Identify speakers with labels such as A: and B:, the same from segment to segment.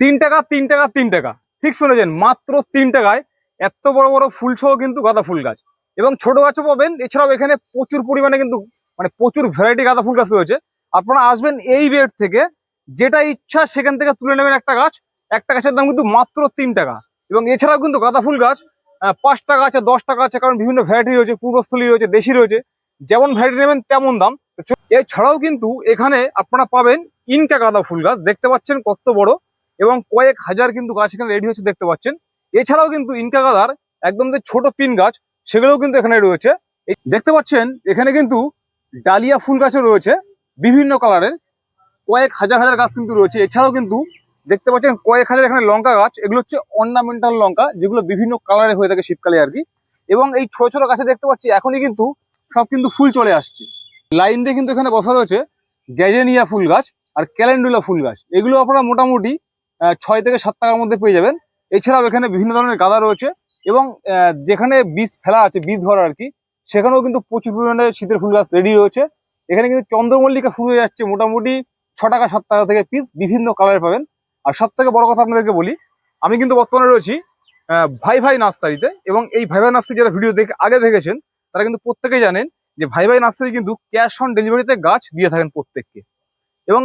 A: তিন টাকা তিন টাকা তিন টাকা। ঠিক শুনেছেন, মাত্র তিন টাকায় এত বড় বড় ফুল সহ কিন্তু গাঁদা ফুল গাছ। এবং ছোট গাছও পাবেন, এছাড়াও এখানে প্রচুর পরিমাণে কিন্তু মানে প্রচুর ভ্যারাইটি গাঁদা ফুল গাছ রয়েছে। আপনারা আসবেন এই বেড থেকে, যেটা ইচ্ছা সেখান থেকে তুলে নেবেন একটা গাছ। একটা গাছের দাম কিন্তু মাত্র তিন টাকা। এবং এছাড়াও কিন্তু গাঁদা ফুল গাছ পাঁচ টাকা আছে দশ টাকা আছে, কারণ বিভিন্ন ভ্যারাইটি রয়েছে, পূর্বস্থলী রয়েছে, দেশি রয়েছে। যেমন ভ্যারাইটি নেবেন তেমন দাম। এছাড়াও কিন্তু এখানে আপনারা পাবেন ইনকা গাঁদা ফুল গাছ। দেখতে পাচ্ছেন কত বড়। এবং কয়েক হাজার কিন্তু গাছ এখানে রেডি হচ্ছে দেখতে পাচ্ছেন। এছাড়াও কিন্তু ইনকা গাদার একদম যে ছোট পিন গাছ, সেগুলোও কিন্তু এখানে রয়েছে। দেখতে পাচ্ছেন, এখানে কিন্তু ডালিয়া ফুল গাছও রয়েছে, বিভিন্ন কালারের। কয়েক হাজার হাজার গাছ কিন্তু রয়েছে। এছাড়াও কিন্তু দেখতে পাচ্ছেন, কয়েক হাজার এখানে লঙ্কা গাছ, এগুলো হচ্ছে অর্নামেন্টাল লঙ্কা, যেগুলো বিভিন্ন কালারে হয়ে থাকে শীতকালে আর কি। এবং এই ছোট ছোট গাছে দেখতে পাচ্ছি, এখনই কিন্তু সব কিন্তু ফুল চলে আসছে। লাইন দিয়ে কিন্তু এখানে বসা রয়েছে, গ্যাজেনিয়া ফুল গাছ আর ক্যালেন্ডুলা ফুল গাছ। এগুলো আপনারা মোটামুটি ছয় থেকে সাত টাকার মধ্যে পেয়ে যাবেন। এছাড়াও এখানে বিভিন্ন ধরনের গাদা রয়েছে এবং যেখানে বীজ ফেলা আছে, বীজ ভরা আর কি, সেখানেও কিন্তু প্রচুর পরিমাণে শীতের ফুল গাছ রেডি হয়েছে এখানে কিন্তু চন্দ্রমল্লিকা শুরু হয়ে যাচ্ছে, মোটামুটি ছ টাকা, সাত টাকা থেকে পিস বিভিন্ন কালার পাবেন। আর সব থেকে বড় কথা আপনাদেরকে বলি, আমি কিন্তু বর্তমানে রয়েছি ভাই ভাই নার্সারিতে এবং এই ভাই ভাই নার্সারি যারা ভিডিও দেখে, আগে দেখেছেন, তারা কিন্তু প্রত্যেকেই জানেন যে ভাই ভাই নার্সারি কিন্তু ক্যাশ অন ডেলিভারিতে গাছ দিয়ে থাকেন প্রত্যেককে। এবং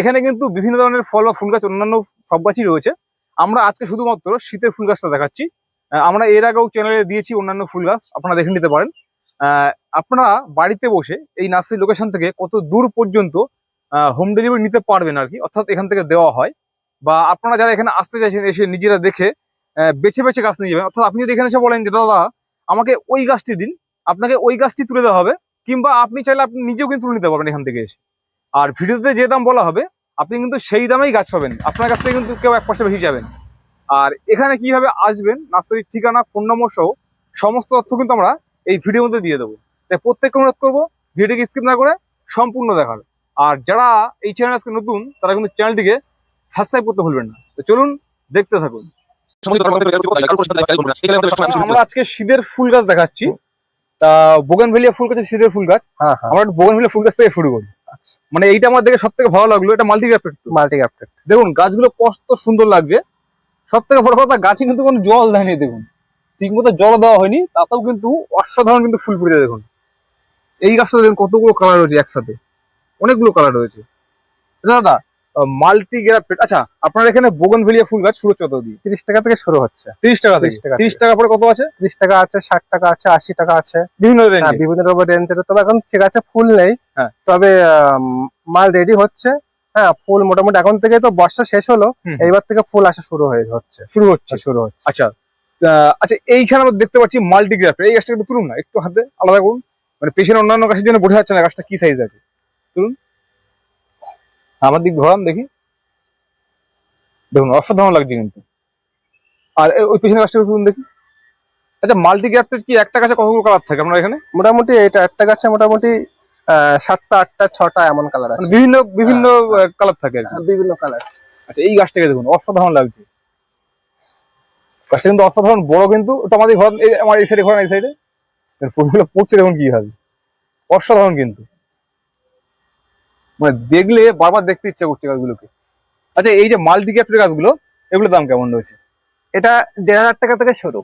A: এখানে কিন্তু বিভিন্ন ধরনের ফল বা ফুল গাছ, অন্যান্য সব গাছই রয়েছে। আমরা আজকে শুধুমাত্র শীতের ফুল গাছটা দেখাচ্ছি। আমরা এর আগেও চ্যানেলে দিয়েছি অন্যান্য ফুল গাছ, আপনারা দেখে নিতে পারেন। আপনারা বাড়িতে বসে এই নার্সারি লোকেশন থেকে কত দূর পর্যন্ত হোম ডেলিভারি নিতে পারবেন আর কি, অর্থাৎ এখান থেকে দেওয়া হয়। বা আপনারা যারা এখানে আসতে চাইছেন, এসে নিজেরা দেখে বেছে বেছে গাছ নিয়ে যাবেন। অর্থাৎ আপনি যদি এখানে এসে বলেন যে, দাদা, আমাকে ওই গাছটি দিন, আপনাকে ওই গাছটি তুলে দেওয়া হবে। কিংবা আপনি চাইলে আপনি নিজেও কিন্তু তুলে নিতে পারবেন এখান থেকে এসে। আর ভিডিওতে যে দাম বলা হবে আপনি কিন্তু সেই দামেই গাছ পাবেন। আপনার কাছ থেকে কিন্তু কেউ এক পয়সা বেশি যাবেন। আর এখানে কীভাবে আসবেন নার্সারির ঠিকানা ফোন নম্বর সহ সমস্ত তথ্য কিন্তু আমরা এই ভিডিওর মধ্যে দিয়ে দেবো। তাই প্রত্যেককে অনুরোধ করব ভিডিওটিকে স্কিপ না করে সম্পূর্ণ দেখার। আর যারা এই চ্যানেল আজকে নতুন তারা কিন্তু চ্যানেলটিকে সাবস্ক্রাইব করতে ভুলবেন না। তো চলুন দেখতে থাকুন। আমরা আজকে শীতের ফুল গাছ দেখাচ্ছি। তা বোগানভেলিয়া ফুল গাছ শীতের ফুল গাছ।
B: হ্যাঁ হ্যাঁ।
A: আমরা বোগানভেলিয়া ফুল গাছ থেকে শুরু করি। মানে এইটা আমার দেখে সব থেকে ভালো লাগল এটা মাল্টি গ্রাফটেড
B: মাল্টি
A: দেখুন গাছগুলো কত সুন্দর লাগছে। সব থেকে বড় কথা গাছে কিন্তু কোনো জল দেয়নি দেখুন। ঠিক মতো জল দেওয়া হয়নি তাতেও কিন্তু অসাধারণ কিন্তু ফুল ফুটেছে দেখুন। এই গাছটা দেখুন কতগুলো কালার রয়েছে একসাথে। অনেকগুলো কালার রয়েছে। আচ্ছা দাদা মাল্টি গ্রাফটেড আচ্ছা আপনার এখানে বোগনভেলিয়া ফুল গাছ শুরু কত দিয়ে
B: তিরিশ টাকা থেকে শুরু হচ্ছে।
A: তিরিশ টাকা
B: 30 টাকা
A: তিরিশ। টাকা পরে কত আছে?
B: তিরিশ টাকা আছে ষাট টাকা আছে আশি টাকা আছে।
A: বিভিন্ন
B: হ্যাঁ বিভিন্ন রকম রেঞ্জের তবে এখন ঠিক আছে ফুল নেই।
A: হ্যাঁ।
B: তবে মাল রেডি হচ্ছে। হ্যাঁ ফুল মোটামুটি এখন থেকে তো বর্ষা শেষ হলো। এইবার থেকে ফুল আসা শুরু হয়ে হচ্ছে।
A: শুরু হচ্ছে।
B: শুরু হচ্ছে।
A: আচ্ছা আচ্ছা এইখানে আমরা দেখতে পাচ্ছি মাল্টি গ্রাফটেড এই গাছটা একটু তুলুন না একটু হাতে আলাদা করুন। মানে পেছনে অন্যান্য গাছের জন্য বোঝা যাচ্ছে না গাছটা কি সাইজ আছে। তুলুন। আমার দিক ঘোরান দেখি। দেখুন অসাধারণ লাগছে কিন্তু। আর ওই পেছনে গাছটা তুলুন দেখি। আচ্ছা মাল্টি গ্রাফটেড কি একটা গাছে কতগুলো কালার থাকে আমরা এখানে?
B: মোটামুটি এটা একটা গাছে মোটামুটি সাতটা আটটা ছটা এমন কালার
A: মানে
B: আছে।
A: বিভিন্ন বিভিন্ন কালার থাকে আর কি।
B: হ্যাঁ, বিভিন্ন কালার
A: আচ্ছা এই গাছটাকে দেখুন অসাধারণ লাগছে। গাছটা কিন্তু অসাধারণ বড় কিন্তু। তো আমাদের ঘর এই আমার এই সাইডে ঘর এই সাইডে ফুলগুলো পড়ছে দেখুন কি হবে অসাধারণ কিন্তু। মানে দেখলে বারবার দেখতে ইচ্ছা করছে গাছগুলোকে। আচ্ছা এই যে মাল্টি ক্যাপ্টের গাছগুলো এগুলোর দাম কেমন রয়েছে?
B: এটা দেড় হাজার টাকা থেকে শুরু।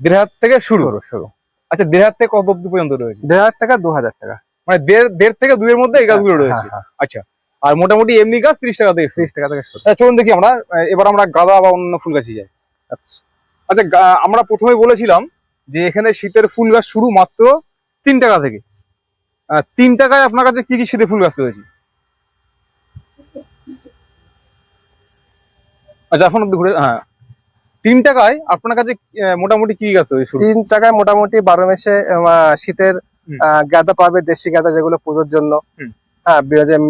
A: দেড় হাজার থেকে শুরু?
B: শুরু শুরু।
A: আচ্ছা দেড় হাজার থেকে কত অব্দি পর্যন্ত রয়েছে?
B: দেড় হাজার টাকা দু হাজার টাকা।
A: মানে দেড় দেড় থেকে দুইয়ের মধ্যে এই গাছগুলো
B: হ্যাঁ,
A: রয়েছে।
B: হ্যাঁ,
A: আচ্ছা আর মোটামুটি এমনি গাছ তিরিশ টাকা থেকে।
B: তিরিশ টাকা থেকে শুরু।
A: আচ্ছা, চলুন দেখি আমরা এবার আমরা গাঁদা বা অন্য ফুল গাছে যাই।
B: আচ্ছা।
A: আচ্ছা আমরা প্রথমে বলেছিলাম যে এখানে শীতের ফুল গাছ শুরু মাত্র তিন টাকা থেকে। আহ, তিন টাকায় আপনার কাছে কি কি শীতের ফুল গাছ রয়েছে? আচ্ছা এখন ঘুরে হ্যাঁ। তিন টাকায় আপনার কাছে মোটামুটি কি গাছ
B: তিন টাকায় মোটামুটি বারো মাসে শীতের গাঁদা পাবে দেশি গাঁদা যেগুলো পুজোর জন্য। হ্যাঁ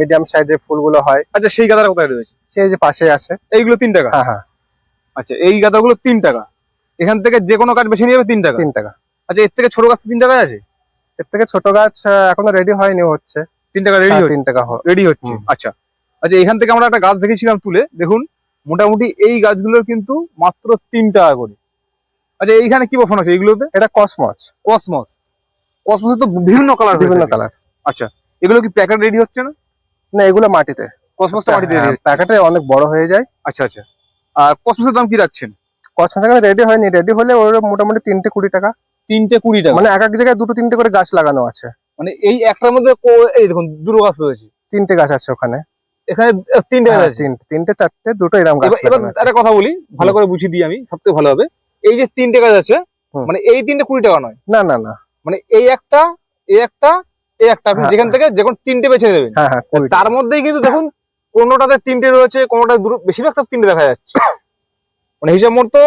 B: মিডিয়াম সাইজের ফুলগুলো হয়।
A: আচ্ছা সেই গাঁদাটা কোথায় রয়েছে?
B: সেই যে পাশে আছে।
A: এইগুলো তিন টাকা?
B: হ্যাঁ হ্যাঁ।
A: আচ্ছা এই গাঁদাগুলো তিন টাকা। এখান থেকে যে কোনো গাছ বেছে নিয়ে যাবে তিন টাকা?
B: তিন টাকা।
A: আচ্ছা এর থেকে ছোট গাছ তিন টাকায় আছে?
B: এর থেকে ছোট গাছ এখনও রেডি হয়নি হচ্ছে।
A: তিন টাকা রেডি
B: হ্যাঁ, তিন টাকা
A: রেডি হচ্ছে আচ্ছা। আচ্ছা এখান থেকে আমরা একটা গাছ দেখেছিলাম তুলে দেখুন। মোটামুটি এই গাছগুলোর কিন্তু মাত্র তিন টাকা করে আচ্ছা এইখানে কি বসানো আছে? এইগুলোতে?
B: এটা কসমস।
A: কসমস। কসমসে তো বিভিন্ন কালার
B: বিভিন্ন কালার
A: আচ্ছা এগুলো কি প্যাকেট রেডি হচ্ছে না?
B: না এগুলো মাটিতে।
A: কসমসটা মাটিতে
B: প্যাকেটে অনেক বড় হয়ে যায়।
A: আচ্ছা আচ্ছা। আর কসমেসের দাম কি রাখছেন?
B: কসমস এখানে রেডি হয়নি। রেডি হলে ওর মোটামুটি তিনটে কুড়ি টাকা।
A: তিনটে কুড়ি টাকা?
B: মানে এক এক জায়গায় দুটো তিনটে করে গাছ লাগানো আছে।
A: মানে এই একটার মধ্যে এই দেখুন দুটো গাছ রয়েছে।
B: তিনটে গাছ আছে ওখানে।
A: এখানে তিনটে গাছ
B: হ্যাঁ,
A: আছে
B: তিনটে চারটে দুটো এরকম গাছ
A: এবার
B: আছে।
A: একটা কথা বলি ভালো করে বুঝিয়ে দিই আমি সবথেকে ভালো হবে। এই যে তিনটে গাছ আছে মানে এই তিনটে কুড়ি টাকা নয়।
B: না না না।
A: মানে এই একটা এই একটা এই একটা আপনি
B: হ্যাঁ,
A: যেখান থেকে যখন তিনটে বেছে নেবেন।
B: হ্যাঁ হ্যাঁ
A: তার মধ্যেই কিন্তু দেখুন কোনোটাতে তিনটে রয়েছে কোনোটা দুটো বেশিরভাগ তো তিনটে দেখা যাচ্ছে। মানে হিসাব মতো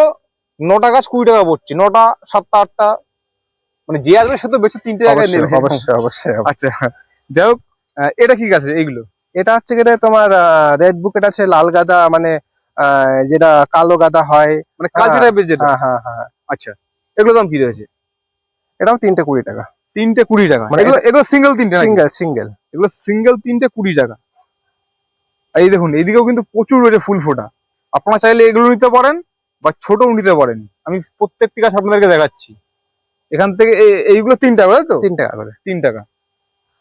A: নটা গাছ কুড়ি টাকা পড়ছে নটা সাতটা আটটা। মানে যে আসবে সে তো বেশি তিনটে জায়গায় নেবে।
B: অবশ্যই অবশ্যই
A: আচ্ছা যাই হোক এটা কি গাছ এইগুলো?
B: এটা হচ্ছে গিয়ে তোমার রেড বুকেট আছে লাল গাদা মানে যেটা কালো গাদা হয়।
A: মানে কালচে
B: হ্যাঁ,
A: টাইপের যেটা?
B: হ্যাঁ হ্যাঁ হ্যাঁ
A: আচ্ছা এগুলো দাম কি রয়েছে?
B: এটাও তিনটে কুড়ি টাকা।
A: তিনটে কুড়ি টাকা।
B: মানে
A: এগুলো এগুলো সিঙ্গেল তিনটে
B: সিঙ্গেল সিঙ্গেল
A: এগুলো সিঙ্গেল তিনটে কুড়ি টাকা। এই দেখুন এইদিকেও কিন্তু প্রচুর রয়েছে ফুল ফোটা। আপনারা চাইলে এগুলো নিতে পারেন বা ছোটও নিতে পারেন। আমি প্রত্যেকটি গাছ আপনাদেরকে দেখাচ্ছি। এখান থেকে এইগুলো তিন টাকা তাই তো?
B: তিন টাকা করে।
A: তিন টাকা।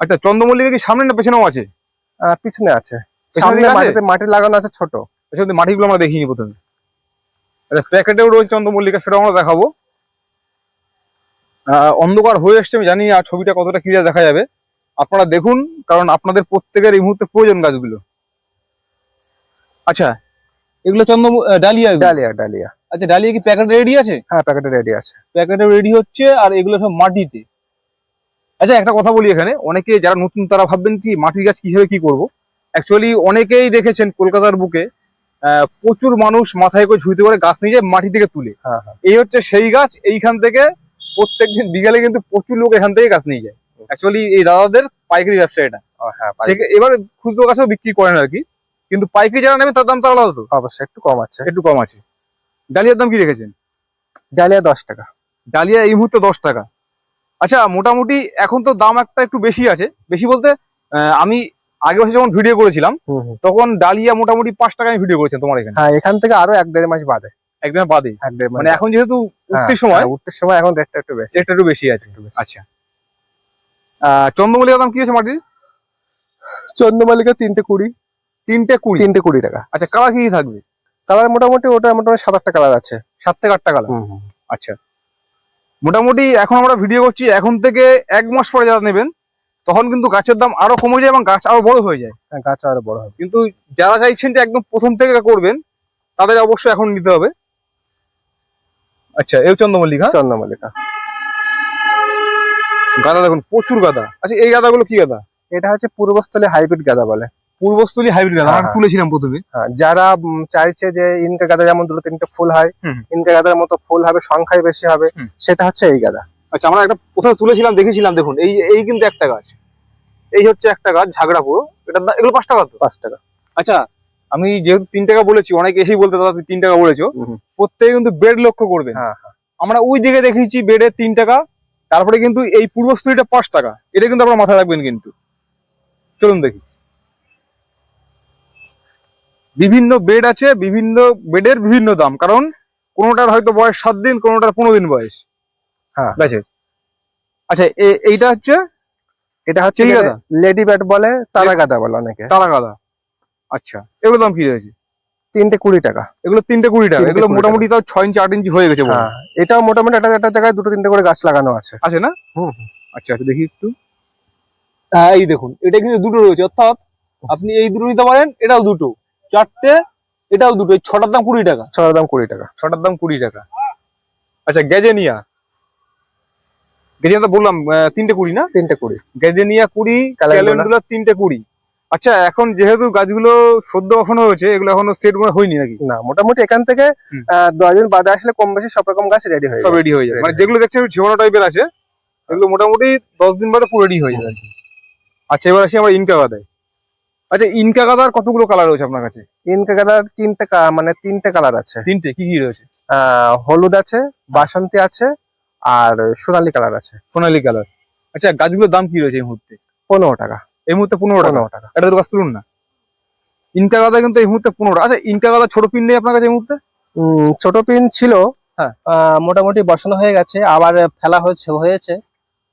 A: আচ্ছা চন্দ্রমল্লিকা কি সামনে না পেছনেও আছে?
B: পিছনে আছে। সামনে মাটিতে মাটি লাগানো আছে ছোট।
A: পেছনে মাটিগুলো আমরা দেখিনি প্রথমে। আচ্ছা প্যাকেটেও রয়েছে চন্দ্রমল্লিকা সেটাও আমরা দেখাবো। অন্ধকার হয়ে এসছে আমি জানি আর ছবিটা কতটা ক্লিয়ার দেখা যাবে। আপনারা দেখুন কারণ আপনাদের প্রত্যেকের এই মুহূর্তে প্রয়োজন গাছগুলো। আচ্ছা এগুলো চন্দ্র ডালিয়া
B: ডালিয়া ডালিয়া।
A: আচ্ছা ডালিয়া কি প্যাকেট রেডি আছে?
B: হ্যাঁ প্যাকেটে রেডি আছে।
A: প্যাকেটে রেডি হচ্ছে আর এগুলো সব মাটিতে। আচ্ছা একটা কথা বলি এখানে। অনেকে যারা নতুন তারা ভাববেন কি মাটির গাছ কীভাবে কি করব? অ্যাকচুয়ালি অনেকেই দেখেছেন কলকাতার বুকে প্রচুর মানুষ মাথায় করে ঝুঁইতে করে গাছ নিয়ে যায় মাটি থেকে তুলে।
B: হ্যাঁ হ্যাঁ।
A: এই হচ্ছে সেই গাছ এইখান থেকে প্রত্যেকদিন বিকালে কিন্তু প্রচুর লোক এখান থেকে গাছ নিয়ে যায়। অ্যাকচুয়ালি এই দাদাদের পাইকারি ব্যবসা এটা।
B: হ্যাঁ
A: এবার খুচরো গাছও বিক্রি করেন আর কি। কিন্তু পাইকারি যারা নেবে তার দাম তো আলাদা তো।
B: অবশ্যই একটু কম আছে।
A: একটু কম আছে। ডালিয়ার দাম কি রেখেছেন?
B: ডালিয়া দশ টাকা।
A: ডালিয়া এই মুহূর্তে দশ টাকা। আচ্ছা মোটামুটি এখন তো দাম একটা একটু বেশি আছে। বেশি বলতে আমি আগে বছর যখন ভিডিও করেছিলাম তখন ডালিয়া মোটামুটি পাঁচ টাকায় ভিডিও করেছেন তোমার এখানে।
B: হ্যাঁ এখান থেকে আরও এক দেড় মাস বাদে।
A: বাদে।
B: এক দেড় মাস
A: মানে এখন যেহেতু
B: হ্যাঁ,
A: উঠতির সময়
B: হ্যাঁ, উঠতির সময় এখন রেটটা একটু বেশি।
A: সেটা একটু বেশি আছে। আচ্ছা। আহ, চন্দ্রমল্লিকার দাম কি আছে মাটির?
B: চন্দ্রমালিকা তিনটে কুড়ি।
A: তিনটে কুড়ি?
B: তিনটে কুড়ি টাকা।
A: আচ্ছা কালার কি কি থাকবে?
B: কালার মোটামুটি ওটা মোটামুটি সাত আটটা কালার আছে।
A: সাত থেকে আটটা কালার। আচ্ছা। মোটামুটি এখন আমরা ভিডিও করছি এখন থেকে এক মাস পরে যারা নেবেন তখন কিন্তু গাছের দাম আরও কমে যায় এবং গাছ আরও বড় হয়ে যায়।
B: হ্যাঁ, গাছ আরও বড় হয়
A: কিন্তু যারা চাইছেন যে একদম প্রথম থেকে করবেন তাদের অবশ্যই এখন নিতে হবে। আচ্ছা এই চন্দ্রমল্লিকা?
B: চন্দ্রমালিকা
A: গাদা দেখুন প্রচুর গাদা। আচ্ছা এই গাদাগুলো কি গাদা?
B: এটা হচ্ছে পূর্বস্থলে হাইব্রিড গাঁদা বলে।
A: পূর্বস্থলী হাইব্রিড গাদা
B: হ্যাঁ,
A: আমরা
B: হ্যাঁ।
A: তুলেছিলাম প্রথমে।
B: হ্যাঁ, যারা চাইছে যে ইনকা গাঁদা যেমন দুটো তিনটে ফুল হয় ইনকা গাঁদার মতো ফুল হবে সংখ্যায় বেশি হবে সেটা হচ্ছে এই গাঁদা।
A: আচ্ছা আমরা একটা কোথাও তুলেছিলাম দেখেছিলাম দেখুন এই এই কিন্তু একটা গাছ। এই হচ্ছে একটা গাছ ঝাগড়া পুরো এটা এগুলো পাঁচ টাকা তো?
B: পাঁচ টাকা।
A: আচ্ছা আমি যেহেতু তিন টাকা বলেছি অনেকে এসেই বলতে দাদা তুমি তিন টাকা বলেছ। প্রত্যেকে কিন্তু বেড লক্ষ্য করবে
B: হ্যাঁ।
A: আমরা ওই দিকে দেখেছি বেডে তিন টাকা তারপরে কিন্তু এই পূর্বস্থলীটা পাঁচ টাকা। এটা কিন্তু আপনার মাথায় রাখবেন কিন্তু। চলুন দেখি। বিভিন্ন বেড আছে বিভিন্ন বেডের বিভিন্ন দাম। কারণ কোনোটার হয়তো বয়স সাত দিন কোনোটার পনেরো দিন বয়স।
B: হ্যাঁ।
A: আচ্ছা এ- এইটা হচ্ছে?
B: এটা হচ্ছে লেডি ব্যাট বলে তারা গাদা বলে অনেকে।
A: তারা গাদা আচ্ছা এগুলো দাম কি রয়েছে?
B: তিনটে কুড়ি টাকা।
A: এগুলো তিনটে কুড়ি টাকা। এগুলো মোটামুটি তাও ছয় ইঞ্চি আট ইঞ্চি হয়ে গেছে বড়।
B: হ্যাঁ এটাও মোটামুটি একটা একটা জায়গায় দুটো তিনটে করে গাছ লাগানো আছে।
A: আছে না?
B: হুম। হুম।
A: আচ্ছা আচ্ছা দেখি একটু। হ্যাঁ এই দেখুন এটা কিন্তু দুটো রয়েছে। অর্থাৎ আপনি এই দুটো নিতে পারেন এটাও দুটো। চারটে এটাও দুটো ছটার দাম কুড়ি টাকা।
B: ছটার দাম কুড়ি টাকা।
A: ছটার দাম কুড়ি টাকা। আচ্ছা গ্যাজেনিয়া গেজেনিয়া তো বললাম তিনটে কুড়ি না?
B: তিনটে কুড়ি।
A: গ্যাজেনিয়া কুড়ি। ক্যালেন্ডুলা তিনটে কুড়ি। আচ্ছা এখন যেহেতু গাছগুলো সদ্য এখনও হয়েছে এগুলো এখনও সেট মনে হয়নি নাকি?
B: না মোটামুটি এখান থেকে
A: হুম।
B: আহ, দশ দিন বাদে আসলে কম বেশি সব রকম গাছ রেডি হয়ে
A: সব রেডি হয়ে যাবে মানে যেগুলো দেখছেন ঝিমানো টাইপের আছে এগুলো মোটামুটি দশ দিন বাদে পুরো রেডি হয়ে যাবে কি। আচ্ছা এবার আসি আমরা ইনকা গাদায় আচ্ছা ইনকা গাদার কতগুলো কালার রয়েছে আপনার কাছে?
B: ইনকা গাঁদার তিনটে মানে তিনটে কালার আছে।
A: তিনটে কি কি রয়েছে?
B: আহ, হলুদ আছে বাসন্তী আছে আর সোনালী কালার আছে।
A: সোনালি কালার আচ্ছা গাছগুলোর দাম কি রয়েছে এই মুহূর্তে?
B: পনেরো টাকা।
A: এই মুহূর্তে পনেরো টাকা?
B: টাকা।
A: এটা তো গাছ তুলুন না? ইনকা গাদা কিন্তু এই মুহূর্তে পনেরো আচ্ছা ইনকা গাদা ছোট পিন নেই আপনার কাছে এই মুহূর্তে?
B: ছোট পিন ছিল।
A: হ্যাঁ।
B: মোটামুটি বসানো হয়ে গেছে আবার ফেলা হয়েছে হয়েছে।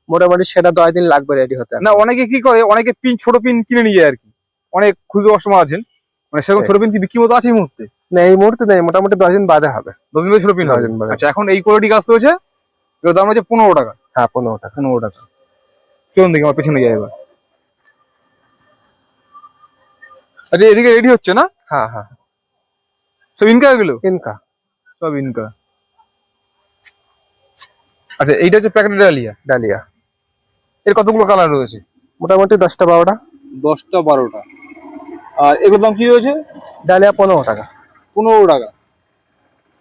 B: মোটামুটি সেটা দশ দিন লাগবে রেডি হতে।
A: না অনেকে কি করে অনেকে পিন ছোট পিন কিনে নিয়ে যায় আর কি। অনেক খুচরো কাস্টমার আছেন। মানে সেরকম। ছোট পিন কি বিক্রি মতো আছে এই মুহূর্তে?
B: না এই মুহূর্তে নেই মোটামুটি দশ দিন বাদে হবে।
A: দশ দিন ছোট পিন
B: বাদে।
A: আচ্ছা এখন এই কোয়ালিটি গাছ রয়েছে এর দাম হচ্ছে পনেরো টাকা।
B: হ্যাঁ পনেরো টাকা।
A: পনেরো টাকা। চলুন দেখি আমার পেছনে যাই এবার। আচ্ছা এদিকে রেডি হচ্ছে না?
B: হ্যাঁ হ্যাঁ।
A: সব ইনকা এগুলো?
B: ইনকা।
A: সব ইনকা। আচ্ছা এইটা হচ্ছে প্যাকেট ডালিয়া?
B: ডালিয়া।
A: এর কতগুলো কালার রয়েছে?
B: মোটামুটি দশটা বারোটা।
A: দশটা বারোটা। আর এগুলোর দাম কি রয়েছে
B: ডালিয়া পনেরো টাকা।
A: পনেরো টাকা।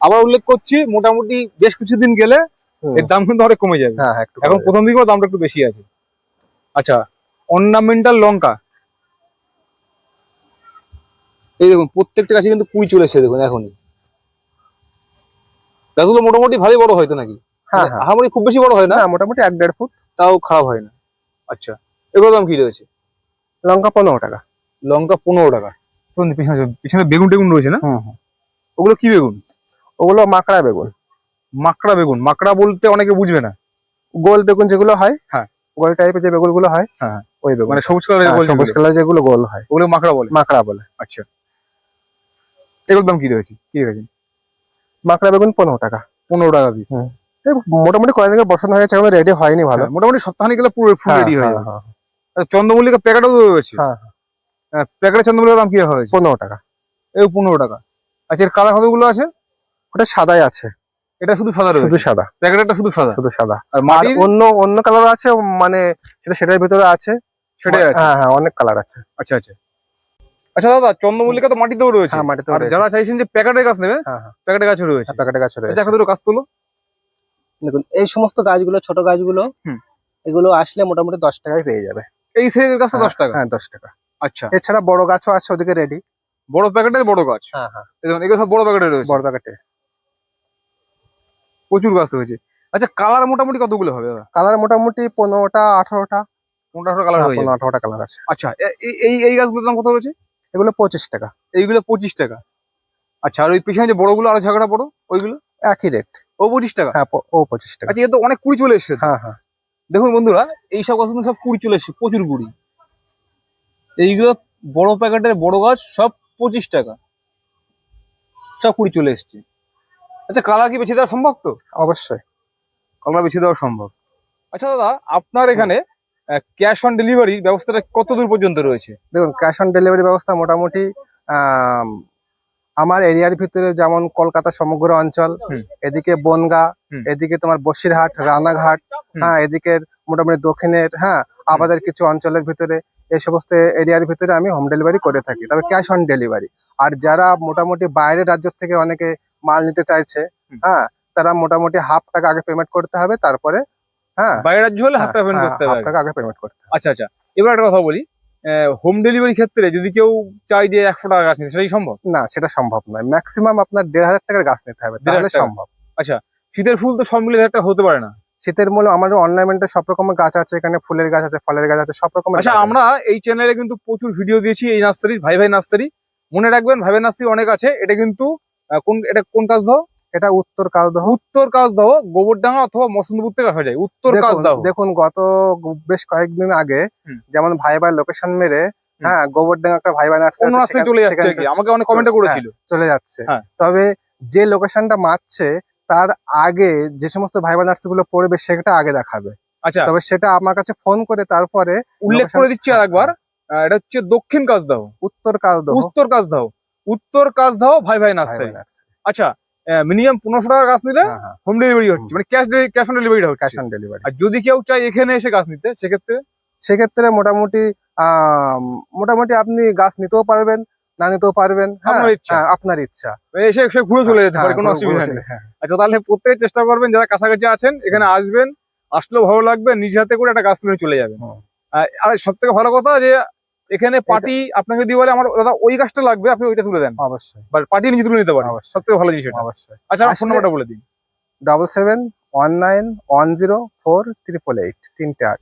A: আবার উল্লেখ করছি মোটামুটি বেশ কিছুদিন গেলে এর দাম কিন্তু অনেক কমে যাবে।
B: হ্যাঁ হ্যাঁ একটু
A: এখন প্রথম দিকেও দামটা একটু বেশি আছে। আচ্ছা অর্নামেন্টাল লঙ্কা। এই দেখুন প্রত্যেকটা গাছে কিন্তু কুই চলে এসেছে দেখুন এখনই। গাছগুলো মোটামুটি ভালোই বড় হয়তো নাকি।
B: হ্যাঁ হ্যাঁ।
A: আহামরি খুব বেশি বড় হয় না?
B: না মোটামুটি এক দেড় ফুট।
A: তাও খারাপ হয় না। আচ্ছা এগুলোর দাম কি রয়েছে?
B: লঙ্কা পনেরো টাকা।
A: লঙ্কা পনেরো টাকা। শুনুন পিছনে পিছনে বেগুন টেগুন রয়েছে না?
B: হুম।
A: ওগুলো কি বেগুন?
B: ওগুলো মাকড়া বেগুন।
A: মাকড়া বেগুন। মাকড়া বলতে অনেকে বুঝবে না।
B: গোল বেগুন যেগুলো হয়
A: হ্যাঁ।
B: গোল টাইপের যে বেগুনগুলো হয়
A: হ্যাঁ, হ্যাঁ।
B: ওই বেগুন।
A: মানে সবুজ কালারের
B: হ্যাঁ, সবুজ কালার যেগুলো গোল হয়।
A: ওগুলো মাকড়া বলে?
B: মাকড়া বলে।
A: আচ্ছা। এগুলোর দাম কি রয়েছে? কি রয়েছে?
B: মাকড়া বেগুন পনেরো টাকা।
A: পনেরো টাকা পিস
B: মোটামুটি কয়েক থেকে বসানো হয়েছে এখন রেডি হয়নি ভালো।
A: মোটামুটি সপ্তাহে গেলে পুরো ফুল
B: হ্যাঁ,
A: রেডি হয়ে
B: হ্যাঁ,
A: যাবে।
B: হ্যাঁ,
A: চন্দ্রমল্লিকা প্যাকেটও রয়েছে।
B: হ্যাঁ,
A: হ্যাঁ। প্যাকেটের চন্দ্রমল্লিকার দাম কি হবে?
B: পনেরো টাকা।
A: এই পনেরো টাকা। আচ্ছা এর কালার কতগুলো আছে?
B: ওটা সাদাই আছে।
A: এটা শুধু সাদা
B: শুধু সাদা।
A: প্যাকেটটা শুধু সাদা?
B: শুধু সাদা।
A: আর মাটির?
B: অন্য অন্য কালার আছে মানে সেটা সেটার ভিতরে আছে।
A: সেটাই আছে?
B: হ্যাঁ হ্যাঁ অনেক কালার আছে।
A: আচ্ছা আচ্ছা। আচ্ছা দাদা চন্দ্রমল্লিকা তো মাটিতেও রয়েছে।
B: হ্যাঁ মাটিতে
A: আর যারা চাইছেন যে প্যাকেটের গাছ নেবে
B: হ্যাঁ হ্যাঁ।
A: প্যাকেটের গাছও রয়েছে।
B: প্যাকেটে গাছ রয়েছে।
A: দেখো দুটো গাছ তোলো।
B: দেখুন এই সমস্ত গাছগুলো ছোট গাছগুলো
A: হুম।
B: এগুলো আসলে মোটামুটি দশ টাকায় পেয়ে যাবে।
A: এই সাইজের গাছটা দশ টাকা?
B: হ্যাঁ দশ টাকা।
A: আচ্ছা।
B: এছাড়া বড় গাছও আছে ওদিকে রেডি
A: বড় প্যাকেটের বড় গাছ?
B: হ্যাঁ হ্যাঁ।
A: এই দেখুন, এগুলো সব বড় প্যাকেটের রয়েছে।
B: বড় প্যাকেটে।
A: প্রচুর গাছ রয়েছে। আচ্ছা কালার মোটামুটি কতগুলো হবে দাদা?
B: কালার মোটামুটি পনেরোটা আঠারোটা।
A: পনেরো কালার হয়ে
B: পনেরো আঠারোটা কালার আছে।
A: আচ্ছা এই- এই গাছগুলোর দাম কত রয়েছে?
B: এগুলো পঁচিশ টাকা।
A: এইগুলো পঁচিশ টাকা। আচ্ছা আর ওই পিছনে যে বড়গুলো আরও ঝাগড়া বড় ওইগুলো?
B: একই রেট
A: ও পঁচিশ টাকা?
B: হ্যাঁ ও পঁচিশ টাকা।
A: আচ্ছা এ তো অনেক কুড়ি চলে এসছে।
B: হ্যাঁ হ্যাঁ।
A: দেখুন বন্ধুরা এই সব গাছ সব কুড়ি চলে এসছে প্রচুর কুড়ি। এইগুলো বড় প্যাকেটের বড় গাছ সব পঁচিশ টাকা। সব কুড়ি চলে এসছে। আচ্ছা কালার কি বেছে দেওয়া সম্ভব তো?
B: অবশ্যই।
A: কালার বেছে দেওয়া সম্ভব। আচ্ছা দাদা আপনার এখানে ক্যাশ অন ডেলিভারি ব্যবস্থাটা কত দূর পর্যন্ত রয়েছে?
B: দেখুন ক্যাশ অন ডেলিভারি ব্যবস্থা মোটামুটি আমার এরিয়ার ভিতরে যেমন কলকাতা সমগ্র অঞ্চল এদিকে বনগা এদিকে তোমার বসিরহাট রানাঘাট হ্যাঁ এদিকে মোটামুটি দক্ষিণের হ্যাঁ আমাদের কিছু অঞ্চলের ভিতরে এই সমস্ত এরিয়ার ভিতরে আমি হোম ডেলিভারি করে থাকি। তবে ক্যাশ অন ডেলিভারি আর যারা মোটামুটি বাইরের রাজ্য থেকে অনেকে মাল নিতে চাইছে হ্যাঁ তারা মোটামুটি হাফ টাকা আগে পেমেন্ট করতে হবে তারপরে হ্যাঁ
A: বাইরের রাজ্য হলে হাফ টাকা পেমেন্ট
B: হ্যাঁ,
A: করতে
B: হাফ টাকা আগে পেমেন্ট করতে হবে।
A: আচ্ছা আচ্ছা। এবার একটা কথা বলি। হোম ডেলিভারি ক্ষেত্রে যদি কেউ চাই যে একশো টাকা গাছ নিতে সেটাই সম্ভব?
B: না সেটা সম্ভব নয়। ম্যাক্সিমাম আপনার দেড় হাজার টাকার গাছ নিতে হবে তাহলে। সম্ভব।
A: শীতের ফুল তো সব মিলে একটা হতে পারে না।
B: শীতের মূল্য আমাদের অর্নামেন্টে সব রকমের গাছ আছে এখানে ফুলের গাছ আছে ফলের গাছ আছে সব রকমের
A: আচ্ছা। আমরা এই চ্যানেলে কিন্তু প্রচুর ভিডিও দিয়েছি এই নার্সারির ভাই ভাই নার্সারি। মনে রাখবেন ভাই ভাই নার্সারি অনেক আছে। এটা কিন্তু কোন এটা কোন কাজ ধর
B: এটা উত্তর কালদহ।
A: উত্তর কাজ দাও গোবরডাঙ্গা অথবা মসন্দপুর থেকে আসা যায়। উত্তর কাজ
B: দেখুন দেখুন গত বেশ কয়েকদিন আগে যেমন ভাই ভাই লোকেশন মেরে হ্যাঁ গোবরডাঙ্গা একটা ভাই ভাই নার্সারি
A: চলে যাচ্ছে আমাকে অনেক কমেন্টে করেছিল।
B: চলে যাচ্ছে।
A: হ্যাঁ।
B: তবে যে লোকেশনটা মারছে তার আগে যে সমস্ত ভাই ভাই নার্সারি গুলো পড়বে সেটা আগে দেখাবে।
A: আচ্ছা।
B: তবে সেটা আমার কাছে ফোন করে তারপরে
A: উল্লেখ করে দিচ্ছি আর একবার। এটা হচ্ছে দক্ষিণ কাজ দাও
B: উত্তর কালদহ
A: উত্তর কাজ দাও উত্তর কাজ দাও ভাই ভাই নার্সারি আচ্ছা মিনিমাম পনেরোশো টাকার গাছ নিলে
B: হ্যাঁ হ্যাঁ।
A: হোম ডেলিভারি হচ্ছে। মানে ক্যাশ ক্যাশ অন ডেলিভারিটা
B: ক্যাশ অন ডেলিভারি।
A: আর যদি কেউ চায় এখানে এসে গাছ নিতে সেক্ষেত্রে?
B: সেক্ষেত্রে মোটামুটি মোটামুটি আপনি গাছ নিতেও পারবেন। না নিতেও পারবেন হ্যাঁ
A: আপনার ইচ্ছা।
B: হ্যাঁ, ইচ্ছা।
A: এসে ঘুরে চলে যেতে পারে
B: হ্যাঁ,
A: কোনো অসুবিধা নেই। আচ্ছা তাহলে প্রত্যেকে চেষ্টা করবেন যারা কাছাকাছি আছেন এখানে আসবেন আসলেও ভালো লাগবে নিজ হাতে করে একটা গাছ নিয়ে চলে যাবেন। আর সব থেকে ভালো কথা যে এখানে পার্টি আপনাকে যদি বলে আমার দাদা ওই গাছটা লাগবে আপনি ওইটা তুলে দেন।
B: অবশ্যই।
A: বা পার্টি নিজে তুলে নিতে পারেন। সব থেকে ভালো জিনিস এটা।
B: অবশ্যই।
A: আচ্ছা ফোন নাম্বারটা বলে দিন।
B: Double seven one nine one zero four triple eight তিনটে আট।